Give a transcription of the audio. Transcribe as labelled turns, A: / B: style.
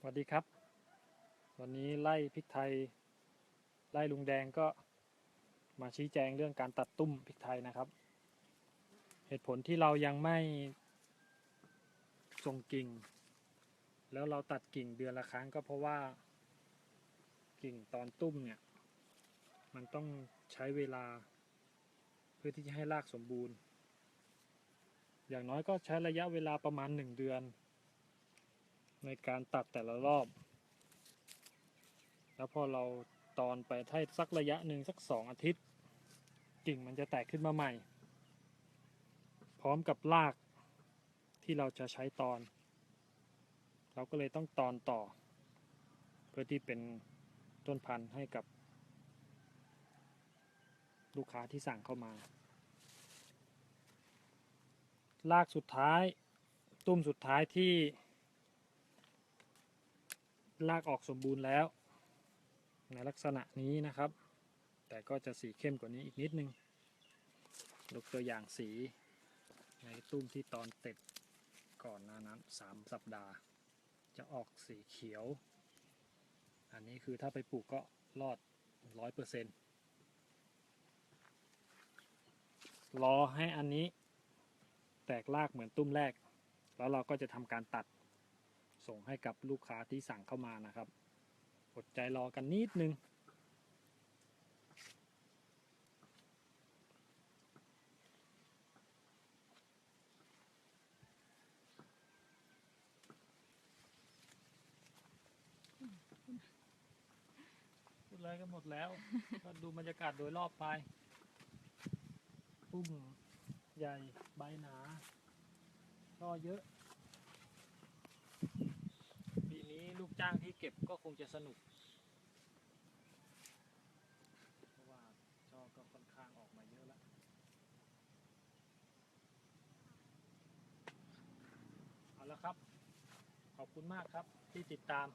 A: สวัสดีครับ วันนี้ไล่พริกไทย ไล่ลุงแดงก็มาชี้แจงเรื่องการตัดตุ้มพริกไทยนะครับ เหตุผลที่เรายังไม่ส่งกิ่ง แล้วเราตัดกิ่งเดือนละครั้งก็เพราะว่า กิ่งตอนตุ้มเนี่ย มันต้องใช้เวลา เพื่อที่จะให้รากสมบูรณ์ อย่างน้อยก็ใช้ระยะเวลาประมาณหนึ่งเดือน ในการตัดแต่ละรอบ แล้วพอเราตอนไปให้สักระยะหนึ่งสักสองอาทิตย์ กิ่งมันจะแตกขึ้นมาใหม่ พร้อมกับรากที่เราจะใช้ตอน เราก็เลยต้องตอนต่อ เพื่อที่เป็นต้นพันธุ์ให้กับ ลูกค้าที่สั่งเข้ามา รากสุดท้าย ตุ้มสุดท้ายที่ ลากออกสมบูรณ์แล้ว ในลักษณะนี้นะครับ แต่ก็จะสีเข้มกว่านี้อีกนิดนึงยกตัวอย่างสีในตุ้มที่ตอนเต็ดก่อนหน้านั้นสามสัปดาห์ จะออกสีเขียว อันนี้คือถ้าไปปลูกก็รอดร้อยเปอร์เซ็นต์รอให้อันนี้แตกรากเหมือนตุ้มแรก แล้วเราก็จะทำการตัด ส่งให้กับลูกค้าที่สั่งเข้ามานะครับอดใจรอกันนิดนึงพูดอะไรกันหมดแล้ว ก็ดูบรรยากาศโดยรอบไปปุ้มใหญ่ใบหนาช่อเยอะ ปีนี้ลูก จ้างที่เก็บก็คงจะสนุก เพราะว่าช่อก็ค่อนข้างออกมาเยอะแล้วเอาละครับ ขอบคุณมากครับที่ติดตาม